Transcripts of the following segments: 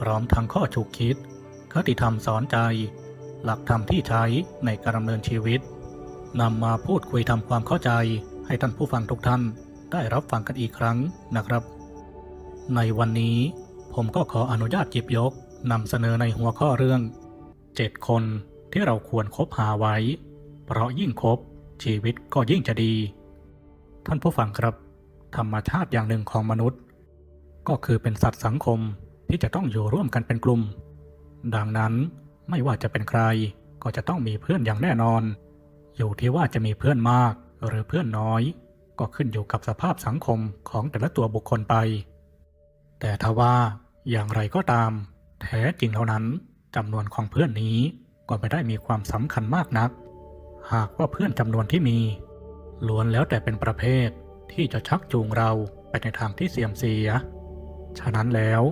พร้อมทั้งข้อฉุกคิด คติธรรมสอนใจ หลักธรรมที่ใช้ในการดำเนินชีวิตนำมาพูดคุยทำความเข้าใจ ให้ท่านผู้ฟังทุกท่านได้รับฟังกันอีกครั้งนะครับ ในวันนี้ผมก็ขออนุญาตจิบยกนำเสนอในหัวข้อเรื่อง 7 คนที่เราควรคบหาไว้ เพราะยิ่งคบชีวิตก็ยิ่งจะดี ท่านผู้ฟังครับ ธรรมชาติอย่างหนึ่งของมนุษย์ ก็คือเป็นสัตว์สังคม ที่จะต้องอยู่ร่วมกันเป็นกลุ่ม ดังนั้นไม่ว่าจะเป็นใครก็จะต้องมีเพื่อนอย่างแน่นอน อยู่ที่ว่าจะมีเพื่อนมากหรือเพื่อนน้อย ก็ขึ้นอยู่กับสภาพสังคมของแต่ละตัวบุคคลไป แต่ถ้าว่าอย่างไรก็ตาม แท้จริงแล้วนั้นจำนวนของเพื่อนนี้ก็ไม่ได้มีความสำคัญมากนัก หากว่าเพื่อนจำนวนที่มี ล้วนแล้วแต่เป็นประเภทที่จะชักจูงเราไปในทางที่เสื่อมเสีย ฉะนั้นแล้ว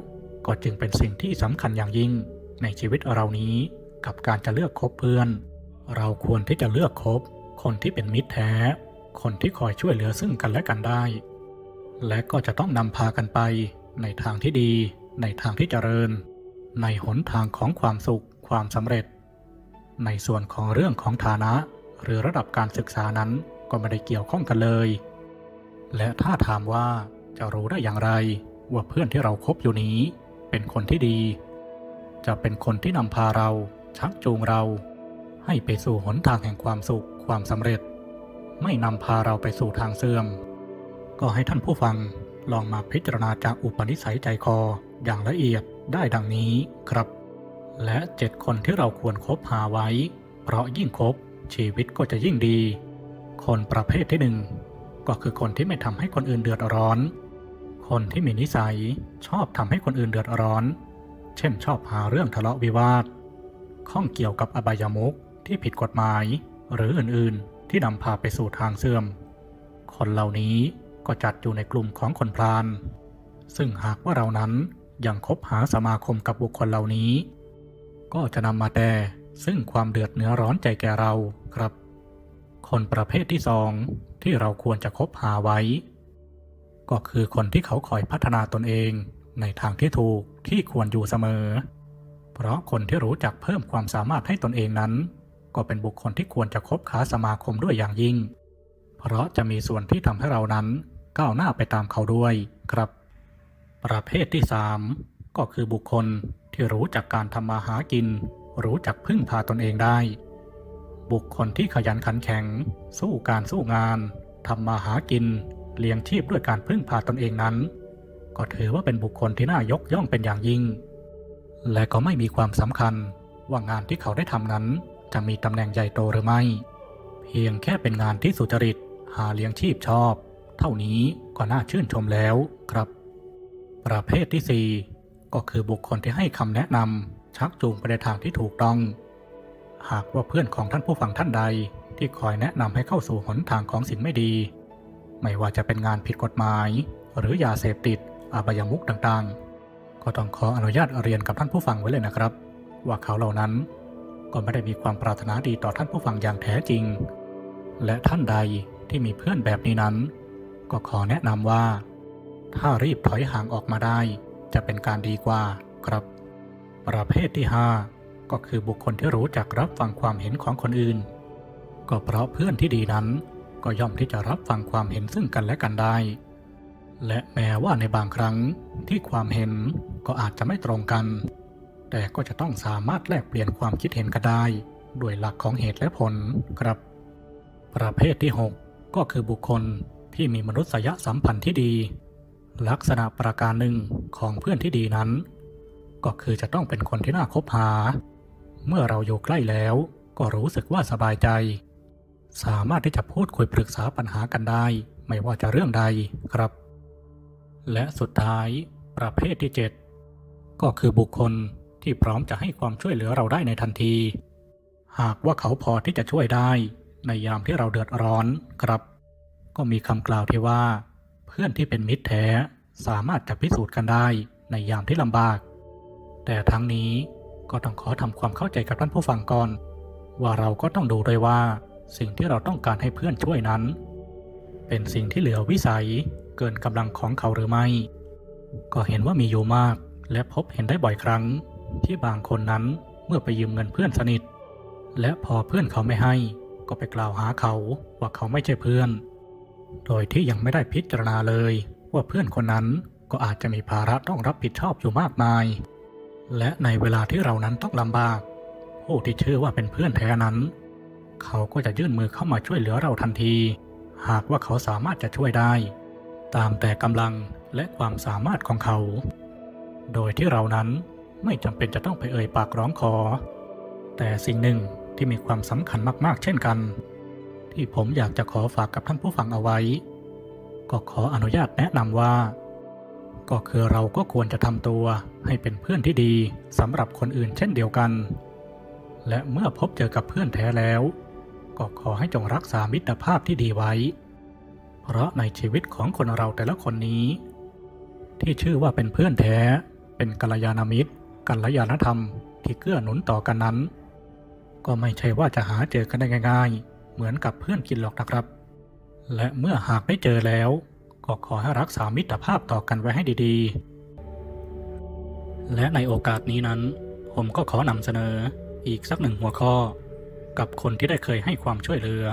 ก็จึงเป็นสิ่งที่สำคัญอย่างยิ่งในชีวิตเรานี้กับการจะเลือกคบเพื่อน เราควรที่จะเลือกคบคนที่เป็นมิตรแท้ คนที่คอยช่วยเหลือซึ่งกันและกันได้ และก็จะต้องนำพากันไปในทางที่ดี ในทางที่เจริญ ในหนทางของความสุขความสำเร็จ ในส่วนของเรื่องของฐานะ หรือระดับการศึกษานั้นก็ไม่ได้เกี่ยวข้องกันเลย และถ้าถามว่าจะรู้ได้อย่างไรว่าเพื่อนที่เราคบอยู่นี้ เป็นคนที่ดี จะเป็นคนที่นำพาเรา ชักจูงเรา ให้ไปสู่หนทางแห่งความสุขความสำเร็จ ไม่นำพาเราไปสู่ทางเสื่อม ก็ให้ท่านผู้ฟังลองมาพิจารณาจากอุปนิสัยใจคออย่างละเอียดได้ดังนี้ครับ และเจ็ดคนที่เราควรคบหาไว้ เพราะยิ่งคบชีวิตก็จะยิ่งดี คนประเภทที่หนึ่งก็คือคนที่ไม่ทำให้คนอื่นเดือดร้อน คนที่มีนิสัยชอบทำให้คนอื่นเดือดร้อน เช่นชอบหาเรื่องทะเลาะวิวาท ข้องเกี่ยวกับอบายมุขที่ผิดกฎหมาย หรืออื่นๆ ที่นำพาไปสู่ทางเสื่อม คนเหล่านี้ก็จัดอยู่ในกลุ่มของคนพลาน ซึ่งหากว่าเรานั้นยังคบหาสมาคมกับบุคคลเหล่านี้ ก็จะนำมาแต่ซึ่งความเดือดเนื้อร้อนใจแก่เราครับ คนประเภทที่สองที่เราควรจะคบหาไว้ ก็คือคนที่เขาคอยพัฒนาตนเองในทางที่ถูกที่ควรอยู่เสมอ เพราะคนที่รู้จักเพิ่มความสามารถให้ตนเองนั้น ก็เป็นบุคคลที่ควรจะคบค้าสมาคมด้วยอย่างยิ่ง เพราะจะมีส่วนที่ทำให้เรานั้นก้าวหน้าไปตามเขาด้วยครับ ประเภทที่สามก็คือบุคคลที่รู้จักการทำมาหากิน รู้จักพึ่งพาตนเองได้ บุคคลที่ขยันขันแข็ง สู้การสู้งานทำมาหากิน เลี้ยงชีพด้วยการพึ่งพาตนเองนั้น ก็ถือว่าเป็นบุคคลที่น่ายกย่องเป็นอย่างยิ่ง และก็ไม่มีความสำคัญว่างานที่เขาได้ทำนั้น จะมีตำแหน่งใหญ่โตหรือไม่ เพียงแค่เป็นงานที่สุจริตหาเลี้ยงชีพชอบ เท่านี้ก็น่าชื่นชมแล้วครับ ประเภทที่ 4 ก็คือบุคคลที่ให้คำแนะนำชักจูงไปในทางที่ถูกต้อง หากว่าเพื่อนของท่านผู้ฟังท่านใดที่คอยแนะนำให้เข้าสู่หนทางของสิ่งไม่ดี ไม่ว่าจะเป็นงานผิดกฎหมาย หรือยาเสพติด อบายมุขต่างๆ ก็ต้องขออนุญาตเรียนกับท่านผู้ฟังไว้เลยนะครับ ว่าเขาเหล่านั้นก็ไม่ได้มีความปรารถนาดีต่อท่านผู้ฟังอย่างแท้จริง และท่านใดที่มีเพื่อนแบบนี้นั้น ก็ขอแนะนำว่า ถ้ารีบถอยห่างออกมาได้ จะเป็นการดีกว่าครับ ประเภทที่ 5 ก็คือบุคคลที่รู้จักรับฟังความเห็นของคนอื่น ก็เพราะเพื่อนที่ดีนั้น ก็ย่อมที่จะรับฟังความเห็นซึ่งกันและกันได้ และแม้ว่าในบางครั้งที่ความเห็นก็อาจจะไม่ตรงกัน แต่ก็จะต้องสามารถแลกเปลี่ยนความคิดเห็นกันได้ด้วยหลักของเหตุและผลครับ ประเภทที่ 6 ก็คือบุคคลที่มีมนุษยสัมพันธ์ที่ดี ลักษณะประการหนึ่งของเพื่อนที่ดีนั้น ก็คือจะต้องเป็นคนที่น่าคบหา เมื่อเราอยู่ใกล้แล้วก็รู้สึกว่าสบายใจ สามารถที่จะพูดคุยปรึกษาปัญหากันได้ ไม่ว่าจะเรื่องใดครับ และสุดท้ายประเภทที่ 7 ก็คือบุคคลที่พร้อมจะให้ความช่วยเหลือเราได้ในทันที หากว่าเขาพอที่จะช่วยได้ ในยามที่เราเดือดร้อนครับ ก็มีคำกล่าวที่ว่า เพื่อนที่เป็นมิตรแท้สามารถจะพิสูจน์กันได้ในยามที่ลำบาก แต่ทั้งนี้ก็ต้องขอทำความเข้าใจกับท่านผู้ฟังก่อน ว่าเราก็ต้องดูด้วยว่า สิ่งที่เราต้องการให้เพื่อนช่วยนั้น เป็นสิ่งที่เหลือวิสัยเกินกำลังของเขาหรือไม่ ก็เห็นว่ามีอยู่มาก และพบเห็นได้บ่อยครั้ง ที่บางคนนั้นเมื่อไปยืมเงินเพื่อนสนิท และพอเพื่อนเขาไม่ให้ ก็ไปกล่าวหาเขาว่าเขาไม่ใช่เพื่อน โดยที่ยังไม่ได้พิจารณาเลย ว่าเพื่อนคนนั้นก็อาจจะมีภาระต้องรับผิดชอบอยู่มากมาย และในเวลาที่เรานั้นต้องลำบากผู้ที่ชื่อว่าเป็นเพื่อนแท้นั้น เขาก็จะยื่นมือเข้ามาช่วยเหลือเราทันที หากว่าเขาสามารถจะช่วยได้ ตามแต่กำลังและความสามารถของเขา โดยที่เรานั้นไม่จำเป็นจะต้องไปเอ่ยปากร้องขอ แต่สิ่งหนึ่งที่มีความสำคัญมากๆ เช่นกัน ที่ผมอยากจะขอฝากกับท่านผู้ฟังเอาไว้ ก็ขออนุญาตแนะนำว่า ก็คือเราก็ควรจะทำตัวให้เป็นเพื่อนที่ดีสำหรับคนอื่นเช่นเดียวกัน และเมื่อพบเจอกับเพื่อนแท้แล้ว ก็ขอให้จงรักษามิตรภาพที่ดีไว้ เพราะในชีวิตของคนเราแต่ละคนนี้ ที่ชื่อว่าเป็นเพื่อนแท้ เป็นกัลยาณมิตร กัลยาณธรรมที่เกื้อหนุนต่อกันนั้น ก็ไม่ใช่ว่าจะหาเจอกันได้ง่าย ๆ เหมือนกับเพื่อนกินหรอกนะครับ และเมื่อหากได้เจอแล้ว ก็ขอให้รักษามิตรภาพต่อกันไว้ให้ดีๆ และในโอกาสนี้นั้น ผมก็ขอนำเสนออีกสักหนึ่งหัวข้อ กับคนที่ได้เคยให้ความช่วยเหลือ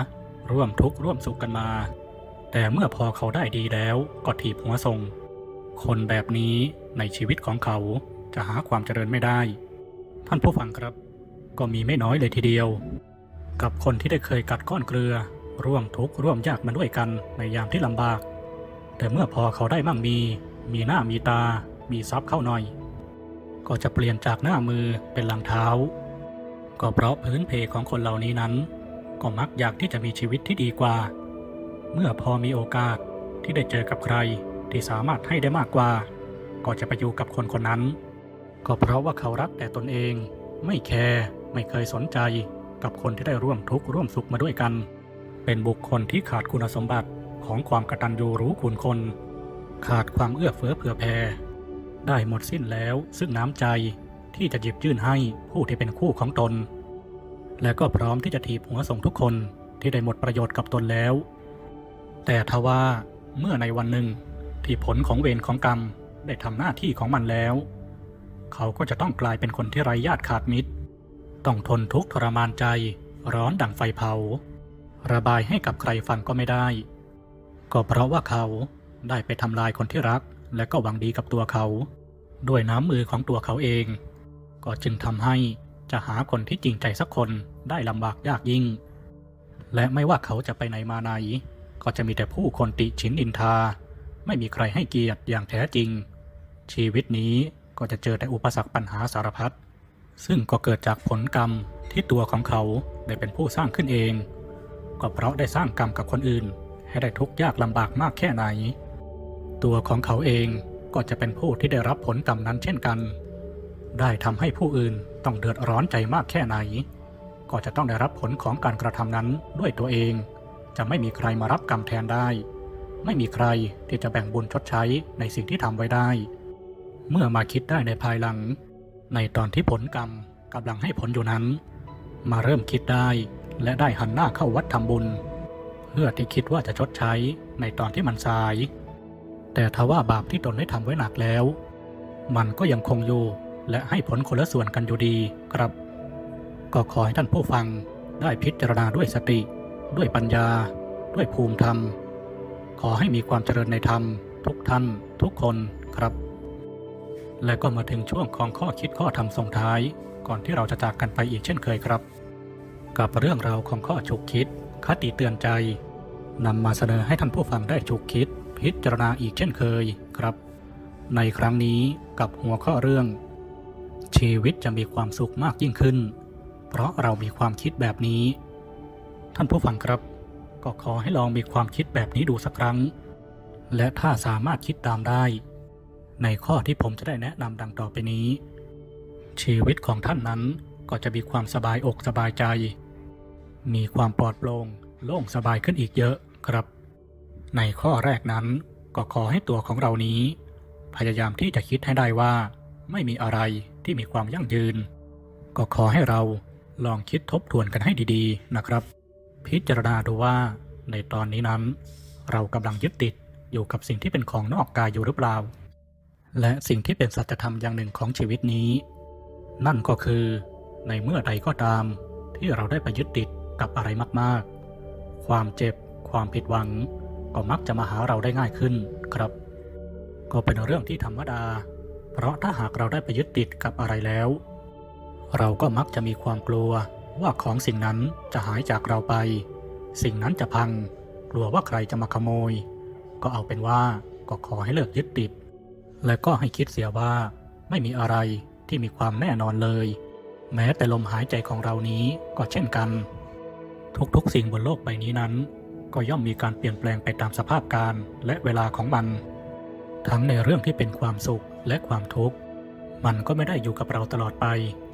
ร่วมทุกข์ร่วมสุขกันมา แต่เมื่อพอเขาได้ดีแล้วก็ถีบหัวส่งคนแบบนี้ในชีวิตของเขาจะหาความเจริญไม่ได้ ท่านผู้ฟังครับ ก็มีไม่น้อยเลยทีเดียว กับคนที่ได้เคยกัดก้อนเกลือ ร่วมทุกข์ร่วมยากมาด้วยกันในยามที่ลำบาก แต่เมื่อพอเขาได้มั่งมี มีหน้ามีตา มีทรัพย์เข้าหน่อย ก็จะเปลี่ยนจากหน้ามือเป็นหลังเท้า ก็เพราะพื้นเพของคนเหล่านี้นั้น ก็มักอยากที่จะมีชีวิตที่ดีกว่า เมื่อพอมีโอกาสที่ได้เจอกับใครที่สามารถให้ได้มากกว่า ก็จะไปอยู่กับคนคนนั้น ก็เพราะว่าเขารักแต่ตนเอง ไม่แคร์ไม่เคยสนใจกับคนที่ได้ร่วมทุกข์ร่วมสุขมาด้วยกัน เป็นบุคคลที่ขาดคุณสมบัติของความกตัญญูรู้คุณคน ขาดความเอื้อเฟื้อเผื่อแผ่ได้หมดสิ้นแล้วซึ่งน้ำใจ ที่จะหยิบยื่นให้ผู้ที่เป็นคู่ของตน และก็พร้อมที่จะถีบหัวส่งทุกคนที่ได้หมดประโยชน์กับตนแล้ว แต่ทว่าเมื่อในวันหนึ่งที่ผลของเวรของกรรมได้ทำหน้าที่ของมันแล้ว เขาก็จะต้องกลายเป็นคนที่ไร้ญาติขาดมิตร ต้องทนทุกข์ทรมานใจ ร้อนดั่งไฟเผา ระบายให้กับใครฟังก็ไม่ได้ ก็เพราะว่าเขาได้ไปทำลายคนที่รัก และก็หวังดีกับตัวเขา ด้วยน้ำมือของตัวเขาเอง ก็จึงทำให้จะหาคนที่จริงใจสักคนได้ลำบากยากยิ่ง และไม่ว่าเขาจะไปไหนมาไหน ก็จะมีแต่ผู้คนติฉินนินทา ไม่มีใครให้เกียรติอย่างแท้จริง ชีวิตนี้ก็จะเจอแต่อุปสรรคปัญหาสารพัดซึ่งก็เกิดจากผลกรรมที่ตัวของเขาได้เป็นผู้สร้างขึ้นเอง ก็เพราะได้สร้างกรรมกับคนอื่น ให้ได้ทุกข์ยากลำบากมากแค่ไหน ตัวของเขาเองก็จะเป็นผู้ที่ได้รับผลกรรมนั้นเช่นกัน ได้ทำให้ผู้อื่นต้องเดือดร้อนใจมากแค่ไหน ก็จะต้องได้รับผลของการกระทำนั้นด้วยตัวเอง จะไม่มีใครมารับกรรมแทนได้ ไม่มีใครที่จะแบ่งบุญชดใช้ในสิ่งที่ทำไว้ได้ เมื่อมาคิดได้ในภายหลัง ในตอนที่ผลกรรมกำลังให้ผลอยู่นั้น มาเริ่มคิดได้และได้หันหน้าเข้าวัดทำบุญ เพื่อที่คิดว่าจะชดใช้ในตอนที่มันสาย แต่ทว่าบาปที่ตนได้ทำไว้หนักแล้ว มันก็ยังคงอยู่ และให้ผลคนละส่วนกันอยู่ดีครับ ก็ขอให้ท่านผู้ฟังได้พิจารณาด้วยสติ ด้วยปัญญา ด้วยภูมิธรรม ขอให้มีความเจริญในธรรม ทุกท่าน ทุกคนครับ และก็มาถึงช่วงของข้อคิดข้อธรรมส่งท้าย ก่อนที่เราจะจากกันไปอีกเช่นเคยครับ กับเรื่องราวของข้อฉุกคิด คติเตือนใจนำมาเสนอให้ท่านผู้ฟังได้ฉุกคิด พิจารณาอีกเช่นเคยครับ ในครั้งนี้กับหัวข้อเรื่อง ชีวิตจะมีความสุขมากยิ่งขึ้น เพราะเรามีความคิดแบบนี้ ท่านผู้ฟังครับ ก็ขอให้ลองมีความคิดแบบนี้ดูสักครั้ง และถ้าสามารถคิดตามได้ ในข้อที่ผมจะได้แนะนำดังต่อไปนี้ ชีวิตของท่านนั้นก็จะมีความสบายอกสบายใจ มีความปลอดโปร่งโล่งสบายขึ้นอีกเยอะครับ ในข้อแรกนั้นก็ขอให้ตัวของเรานี้ พยายามที่จะคิดให้ได้ว่า ไม่มีอะไร ที่มีความยั่งยืน ก็ขอให้เราลองคิดทบทวนกันให้ดีๆนะครับ พิจารณาดูว่าในตอนนี้นั้น เรากำลังยึดติดอยู่กับสิ่งที่เป็นของนอกกายอยู่หรือเปล่า และสิ่งที่เป็นสัจธรรมอย่างหนึ่งของชีวิตนี้ นั่นก็คือในเมื่อใดก็ตาม ที่เราได้ไปยึดติดกับอะไรมากๆ ความเจ็บ ความผิดหวัง ก็มักจะมาหาเราได้ง่ายขึ้นครับ ก็เป็นเรื่องที่ธรรมดา เพราะถ้าหากเราได้ไปยึดติดกับอะไรแล้ว เราก็มักจะมีความกลัวว่าของสิ่งนั้นจะหายจากเราไป สิ่งนั้นจะพัง กลัวว่าใครจะมาขโมย ก็เอาเป็นว่าก็ขอให้เลิกยึดติด และก็ให้คิดเสียว่า ไม่มีอะไรที่มีความแน่นอนเลย แม้แต่ลมหายใจของเรานี้ก็เช่นกัน ทุกๆ สิ่งบนโลกใบนี้นั้น ก็ย่อมมีการเปลี่ยนแปลงไปตามสภาพการและเวลาของมัน ทั้งในเรื่องที่เป็นความสุขและความทุกข์ มันก็ไม่ได้อยู่กับเราตลอดไป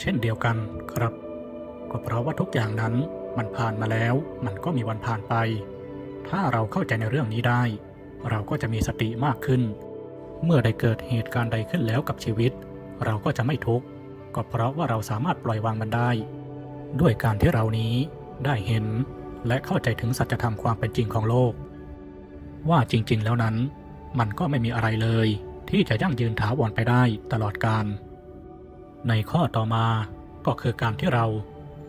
เช่นเดียวกันครับ ก็เพราะว่าทุกอย่างนั้นมันผ่านมาแล้ว มันก็มีวันผ่านไป ถ้าเราเข้าใจในเรื่องนี้ได้ เราก็จะมีสติมากขึ้น เมื่อได้เกิดเหตุการณ์ใดขึ้นแล้วกับชีวิต เราก็จะไม่ทุกข์ก็เพราะว่าเราสามารถปล่อยวางมันได้ ด้วยการที่เรานี้ได้เห็น และเข้าใจถึงสัจธรรมความเป็นจริงของโลก ว่าจริง ๆ แล้วนั้น มันก็ไม่มีอะไรเลย ที่จะยั่งยืนถาวรไปได้ตลอดกาลในข้อต่อมาก็คือการที่เรา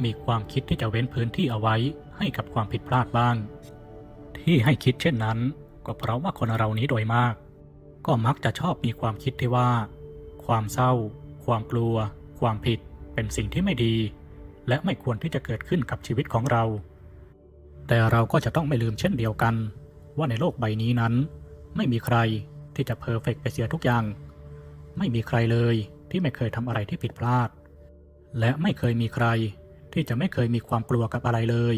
มีความคิดที่จะเว้นพื้นที่เอาไว้ให้กับความผิดพลาดบ้าง ที่ให้คิดเช่นนั้น ก็เพราะว่าคนเรานี้โดยมาก ก็มักจะชอบมีความคิดที่ว่า ความเศร้า ความกลัว ความผิดเป็นสิ่งที่ไม่ดี และไม่ควรที่จะเกิดขึ้นกับชีวิตของเรา แต่เราก็จะต้องไม่ลืมเช่นเดียวกัน ว่าในโลกใบนี้นั้น ไม่มีใครที่จะเพอร์เฟกไปเสียทุกอย่าง ไม่มีใครเลยที่ไม่เคยทำอะไรที่ผิดพลาด และไม่เคยมีใครที่จะไม่เคยมีความกลัวกับอะไรเลย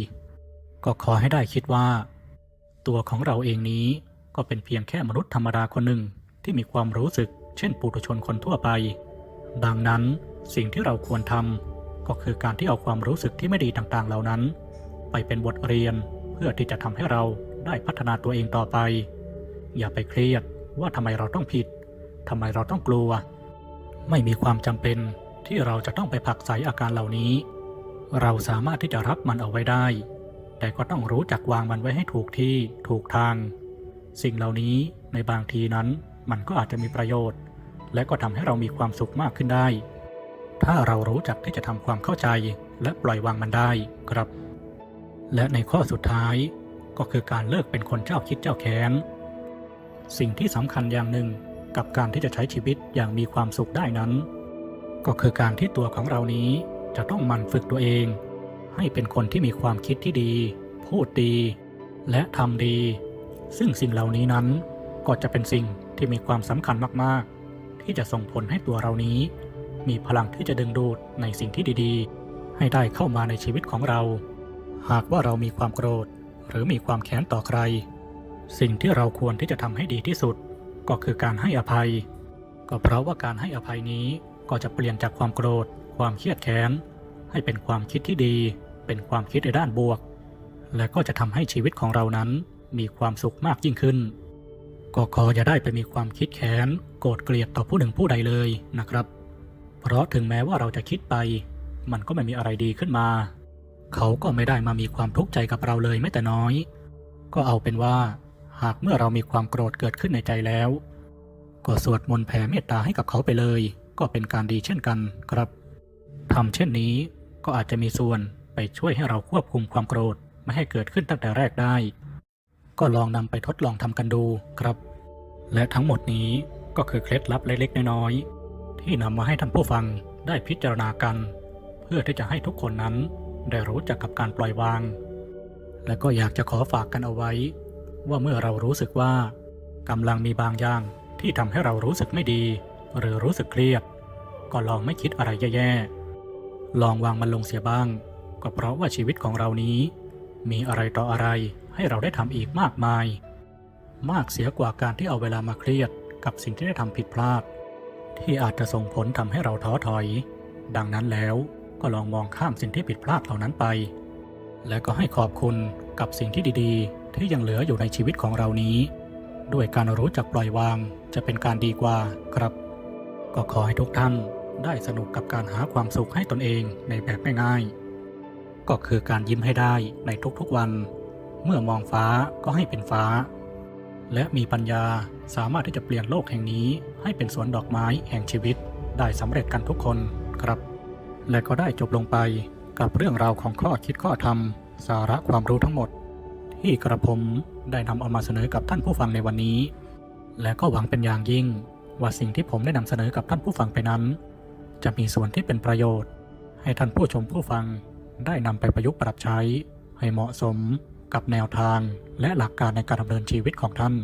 ก็ขอให้ได้คิดว่า ตัวของเราเองนี้ก็เป็นเพียงแค่มนุษย์ธรรมดาคนหนึ่งที่มีความรู้สึก เช่น ปุถุชนคนทั่วไป ดังนั้นสิ่งที่เราควรทำก็คือการที่เอาความรู้สึกที่ไม่ดีต่างๆ เหล่านั้น ไปเป็นบทเรียนเพื่อที่จะทำให้เราได้พัฒนาตัวเองต่อไป อย่าไปเครียดว่าทำไมเราต้องผิดทำไมเราต้องกลัว ไม่มีความจำเป็นที่เราจะต้องไปผักไสอาการเหล่านี้ เราสามารถที่จะรับมันเอาไว้ได้ แต่ก็ต้องรู้จักวางมันไว้ให้ถูกที่ถูกทาง สิ่งเหล่านี้ในบางทีนั้นมันก็อาจจะมีประโยชน์ และก็ทำให้เรามีความสุขมากขึ้นได้ ถ้าเรารู้จักที่จะทำความเข้าใจและปล่อยวางมันได้ครับ และในข้อสุดท้ายก็คือการเลิกเป็นคนเจ้าคิดเจ้าแค้น สิ่งที่สำคัญอย่างหนึ่งกับการที่จะใช้ชีวิตอย่างมีความสุขได้นั้น ก็คือการที่ตัวของเรานี้จะต้องมันฝึกตัวเอง ให้เป็นคนที่มีความคิดที่ดี พูดดี และทำดี ซึ่งสิ่งเหล่านี้นั้นก็จะเป็นสิ่งที่มีความสำคัญมากๆ ที่จะส่งผลให้ตัวเรานี้ มีพลังที่จะดึงดูดในสิ่งที่ดีๆ ให้ได้เข้ามาในชีวิตของเรา หากว่าเรามีความโกรธ หรือมีความแค้นต่อใคร สิ่งที่เราควรที่จะทำให้ดีที่สุด ก็คือการให้อภัย ก็เพราะว่าการให้อภัยนี้ก็จะเปลี่ยนจากความโกรธ ความเครียดแค้น ให้เป็นความคิดที่ดี เป็นความคิดในด้านบวก และก็จะทำให้ชีวิตของเรานั้นมีความสุขมากยิ่งขึ้น ก็ขออย่าได้ไปมีความคิดแค้น โกรธเกลียดต่อผู้หนึ่งผู้ใดเลยนะครับ เพราะถึงแม้ว่าเราจะคิดไป มันก็ไม่มีอะไรดีขึ้นมา เขาก็ไม่ได้มามีความทุกข์ใจกับเราเลยแม้แต่น้อย ก็เอาเป็นว่า หากเมื่อเรามีความโกรธเกิดขึ้นในใจแล้ว ก็สวดมนต์แผ่เมตตาให้กับเขาไปเลย ก็เป็นการดีเช่นกันครับทำเช่นนี้ก็อาจจะมีส่วนไปช่วยให้เราควบคุมความโกรธไม่ให้เกิดขึ้นตั้งแต่แรกได้ ก็ลองนำไปทดลองทำกันดูครับ และทั้งหมดนี้ก็คือเคล็ดลับเล็กๆน้อยๆที่นำมาให้ท่านผู้ฟังได้พิจารณากัน เพื่อที่จะให้ทุกคนนั้นได้รู้จักกับการปล่อยวาง และก็อยากจะขอฝากกันเอาไว้ ว่าเมื่อเรารู้สึกว่ากำลังมีบางอย่างที่ทำให้เรารู้สึกไม่ดี หรือรู้สึกเครียด ก็ลองไม่คิดอะไรแย่ๆ ลองวางมันลงเสียบ้าง ก็เพราะว่าชีวิตของเรานี้ มีอะไรต่ออะไรให้เราได้ทำอีกมากมาย มากเสียกว่าการที่เอาเวลามาเครียดกับสิ่งที่ได้ทำผิดพลาด ที่อาจจะส่งผลทำให้เราท้อถอย ดังนั้นแล้วก็ลองมองข้ามสิ่งที่ผิดพลาดเหล่านั้นไป และก็ให้ขอบคุณกับสิ่งที่ดีๆ ที่ยังเหลืออยู่ในชีวิตของเรานี้ ด้วยการรู้จักปล่อยวางจะเป็นการดีกว่าครับ ก็ขอให้ทุกท่านได้สนุกกับการหาความสุขให้ตนเองในแบบง่ายๆก็คือการยิ้มให้ได้ในทุกๆวัน เมื่อมองฟ้าก็ให้เป็นฟ้า และมีปัญญาสามารถที่จะเปลี่ยนโลกแห่งนี้ ให้เป็นสวนดอกไม้แห่งชีวิต ได้สำเร็จกันทุกคนครับ และก็ได้จบลงไปกับเรื่องราวของข้อคิดข้อธรรม สาระความรู้ทั้งหมด ที่กระผมได้นำเอามาเสนอกับท่านผู้ฟังในวันนี้ และก็หวังเป็นอย่างยิ่ง ว่าสิ่งที่ผมได้นำเสนอกับท่านผู้ฟังไปนั้น จะมีส่วนที่เป็นประโยชน์ ให้ท่านผู้ชมผู้ฟังได้นำไปประยุกต์ปรับใช้ ให้เหมาะสมกับแนวทางและหลักการในการดำเนินชีวิตของท่าน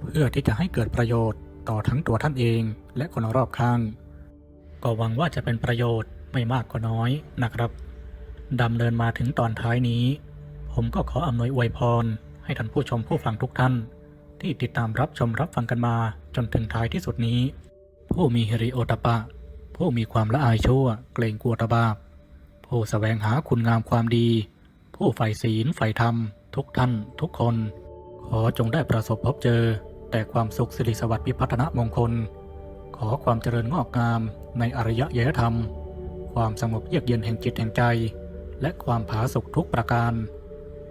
เพื่อที่จะให้เกิดประโยชน์ต่อทั้งตัวท่านเองและคนรอบข้าง ก็หวังว่าจะเป็นประโยชน์ไม่มากก็น้อยนะครับดำเนินมาถึงตอนท้ายนี้ ผมก็ขออำนวยอวยพร ให้ท่านผู้ชมผู้ฟังทุกท่าน ที่ติดตามรับชมรับฟังกันมาจนถึงท้ายที่สุดนี้ ผู้มีฮิริโอตปะ ผู้มีความละอายชั่ว เกรงกลัวตบาปผู้สแสวงหาคุณงามความดี ผู้ใฝ่ศีลใฝ่ธรรม ทุกท่าน ทุกคน ขอจงได้ประสบพบเจอ แต่ความสุขสิริสวัสดิ์พิพัฒนมงคล ขอความเจริญงอกงามในอริยยธรรม ความสงบเยือกเย็นแห่งจิตแห่งใจ และความผาสุกทุกประการ